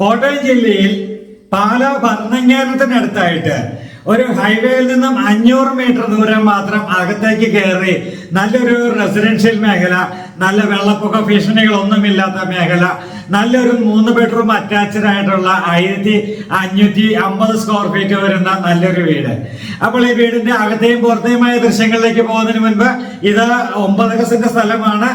കോട്ടയം ജില്ലയിൽ പാലാ ഭരണങ്ങേരത്തിനടുത്തായിട്ട് ഒരു ഹൈവേയിൽ നിന്നും അഞ്ഞൂറ് മീറ്റർ ദൂരം മാത്രം അകത്തേക്ക് കയറി നല്ലൊരു റെസിഡൻഷ്യൽ മേഖല നല്ല വെള്ളപ്പൊക്ക ഭീഷണികളൊന്നുമില്ലാത്ത മേഖല നല്ലൊരു മൂന്ന് ബെഡ്റൂം അറ്റാച്ച്ഡ് ആയിട്ടുള്ള ആയിരത്തി അഞ്ഞൂറ്റി അമ്പത് സ്ക്വയർ ഫീറ്റ് വരുന്ന നല്ലൊരു വീട്. അപ്പോൾ ഈ വീടിന്റെ അകത്തെയും പുറത്തെയുമായ ദൃശ്യങ്ങളിലേക്ക് പോകുന്നതിന് മുൻപ് ഇത് ഒമ്പത് ഗസിന്റെ സ്ഥലമാണ്.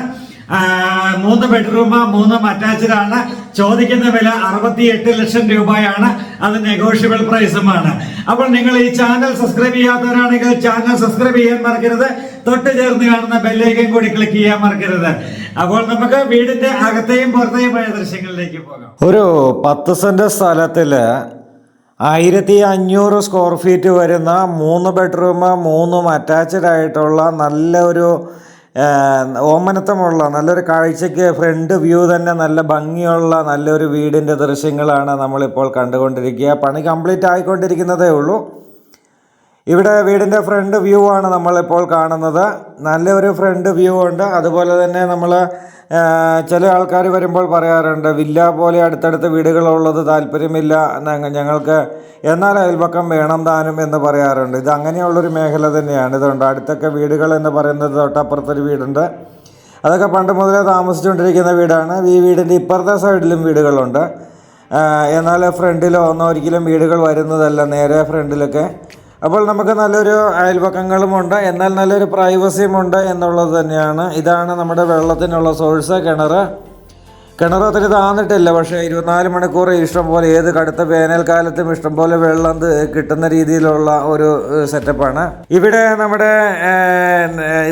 മൂന്ന് ബെഡ്റൂം മൂന്നും അറ്റാച്ച്ഡ് ആണ് ചോദിക്കുന്ന വില അറുപത്തി എട്ട് ലക്ഷം രൂപയാണ്. അത് നെഗോഷ്യബിൾ പ്രൈസുമാണ് അപ്പോൾ നിങ്ങൾ ഈ ചാനൽ സബ്സ്ക്രൈബ് ചെയ്യാത്തവരാണെങ്കിൽ ചാനൽ സബ്സ്ക്രൈബ് ചെയ്യാൻ മറക്കരുത്. തൊട്ട് ചേർന്ന് കാണുന്ന ബെല്ലേക്കും കൂടി ക്ലിക്ക് ചെയ്യാൻ മറക്കരുത്. അപ്പോൾ നമുക്ക് വീടിന്റെ അകത്തെയും പുറത്തെയുമായ ദൃശ്യങ്ങളിലേക്ക് പോകാം. ഒരു പത്ത് സെന്റ് സ്ഥലത്തിൽ ആയിരത്തി അഞ്ഞൂറ് സ്ക്വയർ ഫീറ്റ് വരുന്ന മൂന്ന് ബെഡ്റൂം മൂന്നും അറ്റാച്ച്ഡ് ആയിട്ടുള്ള നല്ല ഒരു ആ, ഓമനത്തമുള്ള നല്ലൊരു കാഴ്ചയ്ക്ക് ഫ്രണ്ട് വ്യൂ തന്നെ നല്ല ഭംഗിയുള്ള നല്ലൊരു വീടിന്റെ ദൃശ്യങ്ങളാണ് നമ്മളിപ്പോൾ കണ്ടുകൊണ്ടിരിക്കുക. പണി കംപ്ലീറ്റ് ആയിക്കൊണ്ടിരിക്കുന്നതേ ഉള്ളൂ. ഇവിടെ വീടിന്റെ ഫ്രണ്ട് വ്യൂ ആണ് നമ്മളിപ്പോൾ കാണുന്നത്. നല്ലൊരു ഫ്രണ്ട് വ്യൂ ഉണ്ട്. അതുപോലെ തന്നെ നമ്മൾ ചില ആൾക്കാർ വരുമ്പോൾ പറയാറുണ്ട് വില്ല പോലെ അടുത്തടുത്ത് വീടുകളുള്ളത് താല്പര്യമില്ല ഞങ്ങ- ഞങ്ങൾക്ക്. എന്നാൽ അയൽപക്കം വേണം താനും എന്ന് പറയാറുണ്ട്. ഇത് അങ്ങനെയുള്ളൊരു മേഖല തന്നെയാണ്. ഇതുണ്ട്. അടുത്തൊക്കെ വീടുകൾ എന്ന് പറയുന്നത് തൊട്ടപ്പുറത്തൊരു വീടുണ്ട്. അതൊക്കെ പണ്ട് മുതലേ താമസിച്ചുകൊണ്ടിരിക്കുന്ന വീടാണ്. ഈ വീടിന്റെ ഇപ്പുറത്തെ സൈഡിലും വീടുകളുണ്ട്. എന്നാൽ ഫ്രണ്ടിലോ ഒന്നും ഒരിക്കലും വീടുകൾ വരുന്നതല്ല. നേരെ ഫ്രണ്ടിലൊക്കെ അപ്പോൾ നമുക്ക് നല്ലൊരു അയൽപക്കങ്ങളുമുണ്ട് എന്നാൽ നല്ലൊരു പ്രൈവസിയും ഉണ്ട് എന്നുള്ളത് തന്നെയാണ്. ഇതാണ് നമ്മുടെ വെള്ളത്തിനുള്ള സോഴ്സ് കിണർ കിണർ അത്ര താന്നിട്ടില്ല. പക്ഷേ ഇരുപത്തിനാല് മണിക്കൂർ ഇഷ്ടംപോലെ ഏത് കടുത്ത വേനൽക്കാലത്തും ഇഷ്ടംപോലെ വെള്ളം കിട്ടുന്ന രീതിയിലുള്ള ഒരു സെറ്റപ്പാണ് ഇവിടെ നമ്മുടെ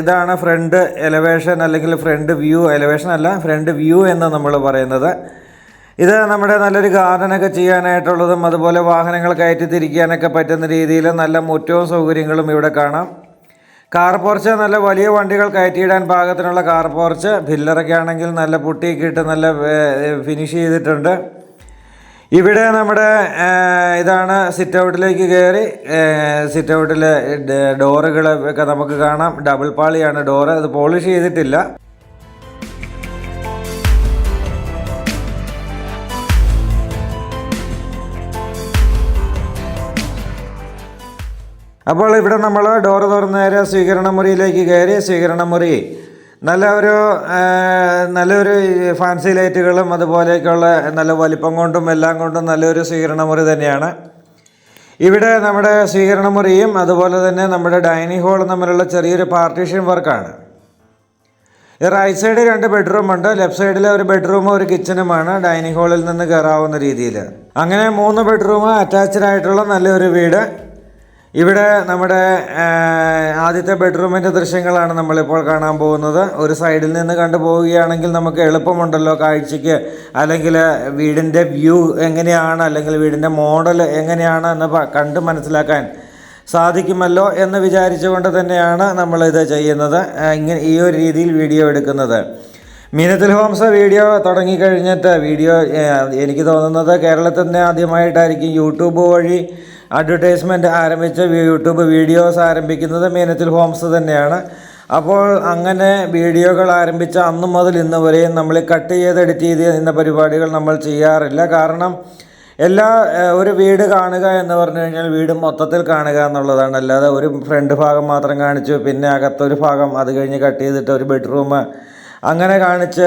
ഇതാണ് ഫ്രണ്ട് എലവേഷൻ അല്ലെങ്കിൽ ഫ്രണ്ട് വ്യൂ എലവേഷൻ അല്ല ഫ്രണ്ട് വ്യൂ എന്ന് നമ്മൾ പറയുന്നത്. ഇത് നമ്മുടെ നല്ലൊരു ഗാർഡനൊക്കെ ചെയ്യാനായിട്ടുള്ളതും അതുപോലെ വാഹനങ്ങൾ കയറ്റി തിരിക്കാനൊക്കെ പറ്റുന്ന രീതിയിൽ നല്ല മുറ്റവും സൗകര്യങ്ങളും ഇവിടെ കാണാം. കാർ പോർച്ച് നല്ല വലിയ വണ്ടികൾ കയറ്റിയിടാൻ പാകത്തിനുള്ള കാർ പോർച്ച്. ഫില്ലറൊക്കെ ആണെങ്കിൽ നല്ല പൊട്ടിയൊക്കെ ഇട്ട് നല്ല ഫിനിഷ് ചെയ്തിട്ടുണ്ട്. ഇവിടെ നമ്മുടെ ഇതാണ് സിറ്റ് ഔട്ടിലേക്ക് കയറി. സിറ്റ് ഔട്ടിലെ ഡോറുകൾ ഒക്കെ നമുക്ക് കാണാം. ഡബിൾ പാളിയാണ് ഡോറ്. അത് പോളിഷ് ചെയ്തിട്ടില്ല. അപ്പോൾ ഇവിടെ നമ്മൾ ഡോറ് തുറന്ന് നേരെ സ്വീകരണ മുറിയിലേക്ക് കയറി സ്വീകരണ മുറി നല്ല ഒരു നല്ലൊരു ഫാൻസി ലൈറ്റുകളും അതുപോലെയൊക്കെയുള്ള നല്ല വലിപ്പം കൊണ്ടും എല്ലാം കൊണ്ടും നല്ലൊരു സ്വീകരണ മുറി തന്നെയാണ്. ഇവിടെ നമ്മുടെ സ്വീകരണ മുറിയും അതുപോലെ തന്നെ നമ്മുടെ ഡൈനിങ് ഹാളും തമ്മിലുള്ള ചെറിയൊരു പാർട്ടീഷൻ വർക്കാണ് റൈറ്റ് സൈഡ് രണ്ട് ബെഡ്റൂം ഉണ്ട്. ലെഫ്റ്റ് സൈഡിൽ ഒരു ബെഡ്റൂമും ഒരു കിച്ചനുമാണ് ഡൈനിങ് ഹാളിൽ നിന്ന് കയറാവുന്ന രീതിയിൽ അങ്ങനെ മൂന്ന് ബെഡ്റൂം അറ്റാച്ച്ഡ് ആയിട്ടുള്ള നല്ലൊരു വീട്. ഇവിടെ നമ്മുടെ ആദ്യത്തെ ബെഡ്റൂമിന്റെ ദൃശ്യങ്ങളാണ് നമ്മളിപ്പോൾ കാണാൻ പോകുന്നത്. ഒരു സൈഡിൽ നിന്ന് കണ്ടു പോവുകയാണെങ്കിൽ നമുക്ക് എളുപ്പമുണ്ടല്ലോ കാഴ്ചയ്ക്ക്. അല്ലെങ്കിൽ വീടിന്റെ വ്യൂ എങ്ങനെയാണ് അല്ലെങ്കിൽ വീടിന്റെ മോഡൽ എങ്ങനെയാണ് എന്ന് കണ്ട് മനസ്സിലാക്കാൻ സാധിക്കുമല്ലോ എന്ന് വിചാരിച്ചുകൊണ്ട് തന്നെയാണ് നമ്മളിത് ചെയ്യുന്നത് ഇങ്ങനെ ഈ ഒരു രീതിയിൽ വീഡിയോ എടുക്കുന്നത്. മീനത്തിൽ ഹോംസ് വീഡിയോ തുടങ്ങിക്കഴിഞ്ഞിട്ട് വീഡിയോ എനിക്ക് തോന്നുന്നത് കേരളത്തിൽ തന്നെ ആദ്യമായിട്ടായിരിക്കും യൂട്യൂബ് വഴി അഡ്വർടൈസ്മെന്റ് ആരംഭിച്ച യൂട്യൂബ് വീഡിയോസ് ആരംഭിക്കുന്നത് മീനത്തിൽ ഹോംസ് തന്നെയാണ്. അപ്പോൾ അങ്ങനെ വീഡിയോകൾ ആരംഭിച്ച അന്നു മുതൽ ഇന്ന് വരെയും നമ്മൾ കട്ട് ചെയ്ത് എഡിറ്റ് ചെയ്ത് എന്ന പരിപാടികൾ നമ്മൾ ചെയ്യാറില്ല. കാരണം എല്ലാ ഒരു വീട് കാണുക എന്ന് പറഞ്ഞു കഴിഞ്ഞാൽ വീട് മൊത്തത്തിൽ കാണുക എന്നുള്ളതാണ്. അല്ലാതെ ഒരു ഫ്രണ്ട് ഭാഗം മാത്രം കാണിച്ചു പിന്നെ അകത്തൊരു ഭാഗം അത് കഴിഞ്ഞ് കട്ട് ചെയ്തിട്ട് ഒരു ബെഡ്റൂം അങ്ങനെ കാണിച്ച്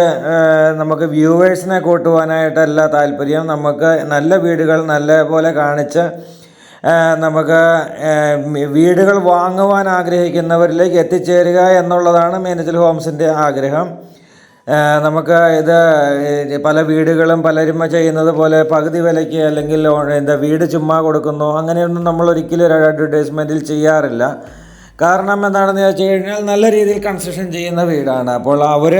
നമുക്ക് വ്യൂവേഴ്സിനെ കൂട്ടുവാനായിട്ടല്ല താല്പര്യം. നമുക്ക് നല്ല വീടുകൾ നല്ല പോലെ കാണിച്ച് നമുക്ക് വീടുകൾ വാങ്ങുവാൻ ആഗ്രഹിക്കുന്നവരിലേക്ക് എത്തിച്ചേരുക എന്നുള്ളതാണ് മേനേജൽ ഹോംസിന്റെ ആഗ്രഹം. നമുക്ക് ഇത് പല വീടുകളും പലരും ചെയ്യുന്നത് പോലെ പകുതി വിലയ്ക്ക് അല്ലെങ്കിൽ എന്താ വീട് ചുമ്മാ കൊടുക്കുന്നു അങ്ങനെയൊന്നും നമ്മൾ ഒരിക്കലും ഒരു അഡ്വർടൈസ്മെന്റിൽ ചെയ്യാറില്ല. കാരണം എന്താണെന്ന് വെച്ച് കഴിഞ്ഞാൽ നല്ല രീതിയിൽ കൺസ്ട്രക്ഷൻ ചെയ്യുന്ന വീടാണ്. അപ്പോൾ അവർ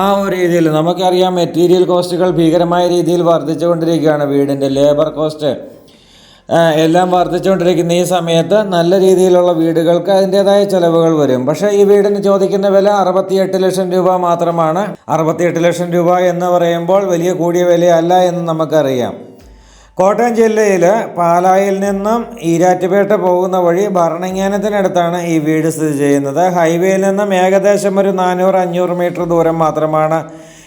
ആ ഒരു രീതിയിൽ നമുക്കറിയാം മെറ്റീരിയൽ കോസ്റ്റുകൾ ഭീകരമായ രീതിയിൽ വർദ്ധിച്ചുകൊണ്ടിരിക്കുകയാണ് വീടിന്റെ ലേബർ കോസ്റ്റ് എല്ലാം വർദ്ധിച്ചുകൊണ്ടിരിക്കുന്ന ഈ സമയത്ത് നല്ല രീതിയിലുള്ള വീടുകൾക്ക് അതിന്റെതായ ചിലവുകൾ വരും. പക്ഷേ ഈ വീടിന് ചോദിക്കുന്ന വില അറുപത്തിയെട്ട് ലക്ഷം രൂപ മാത്രമാണ്. അറുപത്തിയെട്ട് ലക്ഷം രൂപ എന്ന് പറയുമ്പോൾ വലിയ കൂടിയ വിലയല്ല എന്ന് നമുക്കറിയാം. കോട്ടയം ജില്ലയിൽ പാലായിൽ നിന്നും ഈരാറ്റുപേട്ട പോകുന്ന വഴി ഭരണങ്ങാനത്തിനടുത്താണ് ഈ വീട് സ്ഥിതി ചെയ്യുന്നത്. ഹൈവേയിൽ നിന്നും ഏകദേശം ഒരു നാനൂറ് അഞ്ഞൂറ് മീറ്റർ ദൂരം മാത്രമാണ്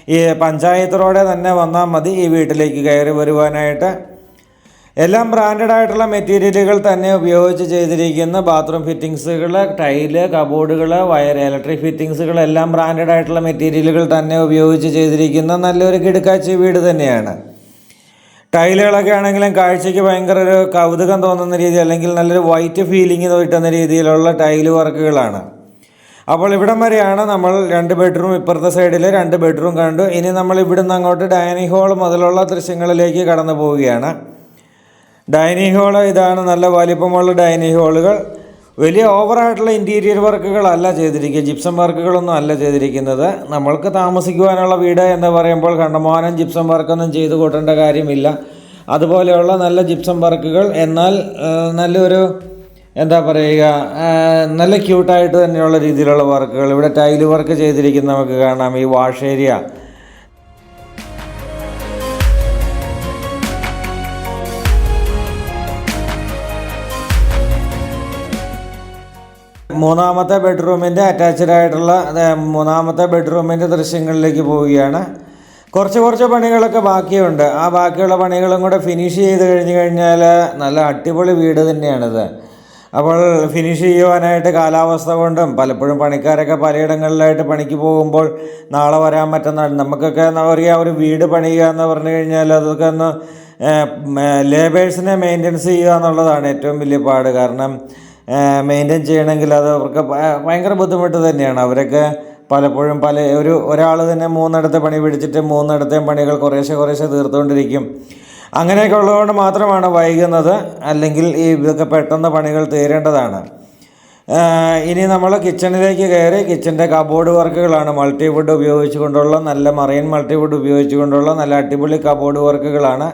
ഈ പഞ്ചായത്ത് റോഡേ തന്നെ വന്നാൽ മതി ഈ വീട്ടിലേക്ക് കയറി വരുവാനായിട്ട്. എല്ലാം ബ്രാൻഡഡ് ആയിട്ടുള്ള മെറ്റീരിയലുകൾ തന്നെ ഉപയോഗിച്ച് ചെയ്തിരിക്കുന്ന. ബാത്റൂം ഫിറ്റിങ്സുകൾ ടൈൽ കബോർഡുകൾ വയർ ഇലക്ട്രിക് ഫിറ്റിങ്സുകൾ എല്ലാം ബ്രാൻഡഡ് ആയിട്ടുള്ള മെറ്റീരിയലുകൾ തന്നെ ഉപയോഗിച്ച് ചെയ്തിരിക്കുന്ന. നല്ലൊരു കിടുക്കാച്ചി വീട് തന്നെയാണ്. ടൈലുകളൊക്കെ ആണെങ്കിലും കാഴ്ചയ്ക്ക് ഭയങ്കര ഒരു കൗതുകം തോന്നുന്ന രീതി അല്ലെങ്കിൽ നല്ലൊരു വൈറ്റ് ഫീലിംഗ് കിട്ടുന്ന രീതിയിലുള്ള ടൈൽ വർക്കുകളാണ് അപ്പോൾ ഇവിടം വരെയാണ് നമ്മൾ രണ്ട് ബെഡ്റൂം ഇപ്പുറത്തെ സൈഡിൽ രണ്ട് ബെഡ്റൂം കണ്ടു. ഇനി നമ്മൾ ഇവിടുന്ന് അങ്ങോട്ട് ഡൈനിങ് ഹാൾ മുതലുള്ള ദൃശ്യങ്ങളിലേക്ക് കടന്നു പോവുകയാണ്. ഡൈനിങ് ഹാൾ ഇതാണ് നല്ല വലിപ്പമുള്ള ഡൈനിങ് ഹാളുകൾ. വലിയ ഓവറായിട്ടുള്ള ഇന്റീരിയർ വർക്കുകളല്ല ചെയ്തിരിക്കുക. ജിപ്സം വർക്കുകളൊന്നും അല്ല ചെയ്തിരിക്കുന്നത്. നമ്മൾക്ക് താമസിക്കുവാനുള്ള വീട് എന്ന് പറയുമ്പോൾ കണ്ടമാനം ജിപ്സം വർക്കൊന്നും ചെയ്തു കൂട്ടേണ്ട കാര്യമില്ല. അതുപോലെയുള്ള നല്ല ജിപ്സം വർക്കുകൾ എന്നാൽ നല്ലൊരു എന്താ പറയുക നല്ല ക്യൂട്ടായിട്ട് തന്നെയുള്ള രീതിയിലുള്ള വർക്കുകൾ ഇവിടെ ടൈൽ വർക്ക് ചെയ്തിരിക്കുന്ന നമുക്ക് കാണാം. ഈ വാഷ് ഏരിയ മൂന്നാമത്തെ ബെഡ്റൂമിന്റെ അറ്റാച്ച്ഡ് ആയിട്ടുള്ള മൂന്നാമത്തെ ബെഡ്റൂമിന്റെ ദൃശ്യങ്ങളിലേക്ക് പോവുകയാണ്. കുറച്ച് കുറച്ച് പണികളൊക്കെ ബാക്കിയുണ്ട്. ആ ബാക്കിയുള്ള പണികളും കൂടെ ഫിനിഷ് ചെയ്ത് കഴിഞ്ഞ് കഴിഞ്ഞാൽ നല്ല അടിപൊളി വീട് തന്നെയാണിത്. അപ്പോൾ ഫിനിഷ് ചെയ്യുവാനായിട്ട് കാലാവസ്ഥ കൊണ്ടും പലപ്പോഴും പണിക്കാരൊക്കെ പലയിടങ്ങളിലായിട്ട് പണിക്ക് പോകുമ്പോൾ നാളെ വരാൻ പറ്റുന്ന നമുക്കൊക്കെ പറയുക ഒരു വീട് പണിയുക എന്ന് പറഞ്ഞു കഴിഞ്ഞാൽ അതൊക്കെ ഒന്ന് ലേബേഴ്സിനെ മെയിന്റെനൻസ് ചെയ്യുക എന്നുള്ളതാണ് ഏറ്റവും വലിയ പാട്. കാരണം മെയിന്റെയിൻ ചെയ്യണമെങ്കിൽ അത് അവർക്ക് ഭയങ്കര ബുദ്ധിമുട്ട് തന്നെയാണ്. അവരൊക്കെ പലപ്പോഴും പല ഒരു ഒരാൾ തന്നെ മൂന്നിടത്തെ പണി പിടിച്ചിട്ട് മൂന്നിടത്തെയും പണികൾ കുറേശ്ശെ കുറേശ്ശെ തീർത്തുകൊണ്ടിരിക്കും. അങ്ങനെയൊക്കെ ഉള്ളതുകൊണ്ട് മാത്രമാണ് വൈകുന്നത് അല്ലെങ്കിൽ ഈ ഇതൊക്കെ പെട്ടെന്ന് പണികൾ തീരേണ്ടതാണ്. ഇനി നമ്മൾ കിച്ചണിലേക്ക് കയറി കിച്ചന്റെ കബോർഡ് വർക്കുകളാണ് മൾട്ടിവുഡ് ഉപയോഗിച്ചുകൊണ്ടുള്ള നല്ല മറൈൻ മൾട്ടിവുഡ് ഉപയോഗിച്ചുകൊണ്ടുള്ള നല്ല അടിപൊളി കബോർഡ് വർക്കുകളാണ്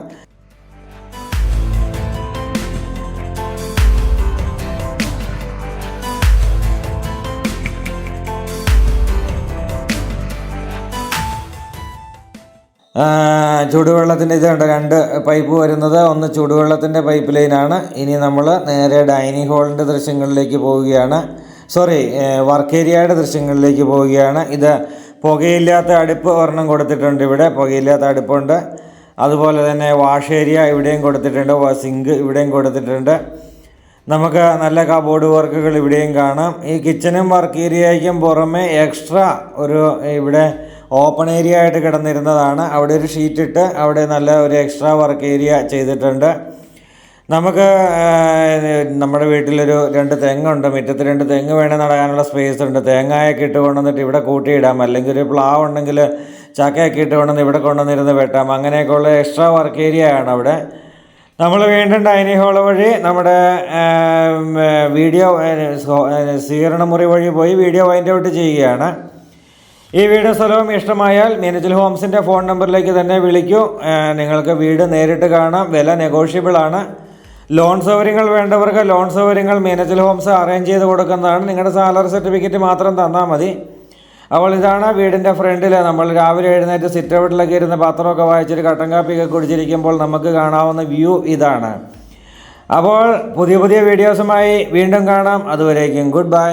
ചൂടുവെള്ളത്തിന്റെ ഇതുണ്ട് രണ്ട് പൈപ്പ് വരുന്നത്. ഒന്ന് ചൂടുവെള്ളത്തിന്റെ പൈപ്പ് ലൈനാണ്. ഇനി നമ്മൾ നേരെ ഡൈനിങ് ഹാളിന്റെ ദൃശ്യങ്ങളിലേക്ക് പോവുകയാണ്. സോറി വർക്ക് ഏരിയയുടെ ദൃശ്യങ്ങളിലേക്ക് പോവുകയാണ്. ഇത് പുകയില്ലാത്ത അടുപ്പ് ഒരെണ്ണം കൊടുത്തിട്ടുണ്ട് ഇവിടെ. പുകയില്ലാത്ത അടുപ്പുണ്ട്. അതുപോലെ തന്നെ വാഷ് ഏരിയ ഇവിടെയും കൊടുത്തിട്ടുണ്ട്. സിങ്ക് ഇവിടെയും കൊടുത്തിട്ടുണ്ട്. നമുക്ക് നല്ല കബോർഡ് വർക്കുകൾ ഇവിടെയും കാണാം. ഈ കിച്ചനും വർക്ക് ഏരിയയ്ക്കും പുറമെ എക്സ്ട്രാ ഒരു ഇവിടെ ഓപ്പൺ ഏരിയ ആയിട്ട് കിടന്നിരുന്നതാണ്. അവിടെ ഒരു ഷീറ്റ് ഇട്ട് അവിടെ നല്ല ഒരു എക്സ്ട്രാ വർക്ക് ഏരിയ ചെയ്തിട്ടുണ്ട്. നമുക്ക് നമ്മുടെ വീട്ടിലൊരു രണ്ട് തെങ്ങുണ്ട്. മുറ്റത്ത് രണ്ട് തെങ്ങ് വേണേൽ നടാനുള്ള സ്പേസ് ഉണ്ട്. തേങ്ങയൊക്കെ ഇട്ട് കൊണ്ടുവന്നിട്ട് ഇവിടെ കൂട്ടിയിടാം. അല്ലെങ്കിൽ ഒരു പ്ലാവ് ഉണ്ടെങ്കിൽ ചക്കയൊക്കെ ഇട്ട് കൊണ്ടുവന്ന് ഇവിടെ കൊണ്ടുവന്നിരുന്ന് വെട്ടാം. അങ്ങനെയൊക്കെയുള്ള എക്സ്ട്രാ വർക്ക് ഏരിയ ആണ് അവിടെ. നമ്മൾ വീണ്ടും ഡൈനിങ് ഹാൾ വഴി നമ്മുടെ വീഡിയോ സ്വീകരണ മുറി വഴി പോയി വീഡിയോ വൈൻഡ് ഔട്ട് ചെയ്യുകയാണ്. ഈ വീട് സ്ഥലവും ഇഷ്ടമായാൽ മിനജൽ ഹോംസിന്റെ ഫോൺ നമ്പറിലേക്ക് തന്നെ വിളിക്കൂ. നിങ്ങൾക്ക് വീട് നേരിട്ട് കാണാം. വില നെഗോഷ്യബിൾ ആണ്. ലോൺ സൗകര്യങ്ങൾ വേണ്ടവർക്ക് ലോൺ സൗകര്യങ്ങൾ മിനജൽ ഹോംസ് അറേഞ്ച് ചെയ്ത് കൊടുക്കുന്നതാണ്. നിങ്ങളുടെ സാലറി സർട്ടിഫിക്കറ്റ് മാത്രം തന്നാൽ മതി. അപ്പോൾ ഇതാണ് വീടിന്റെ ഫ്രണ്ടിൽ നമ്മൾ രാവിലെ എഴുന്നേറ്റ് സിറ്റ് ഔട്ടിലൊക്കെ ഇരുന്ന് പത്രമൊക്കെ വായിച്ചിട്ട് കട്ടൻ കാപ്പിയൊക്കെ കുടിച്ചിരിക്കുമ്പോൾ നമുക്ക് കാണാവുന്ന വ്യൂ ഇതാണ്. അപ്പോൾ പുതിയ പുതിയ വീഡിയോസുമായി വീണ്ടും കാണാം. അതുവരേക്കും ഗുഡ് ബൈ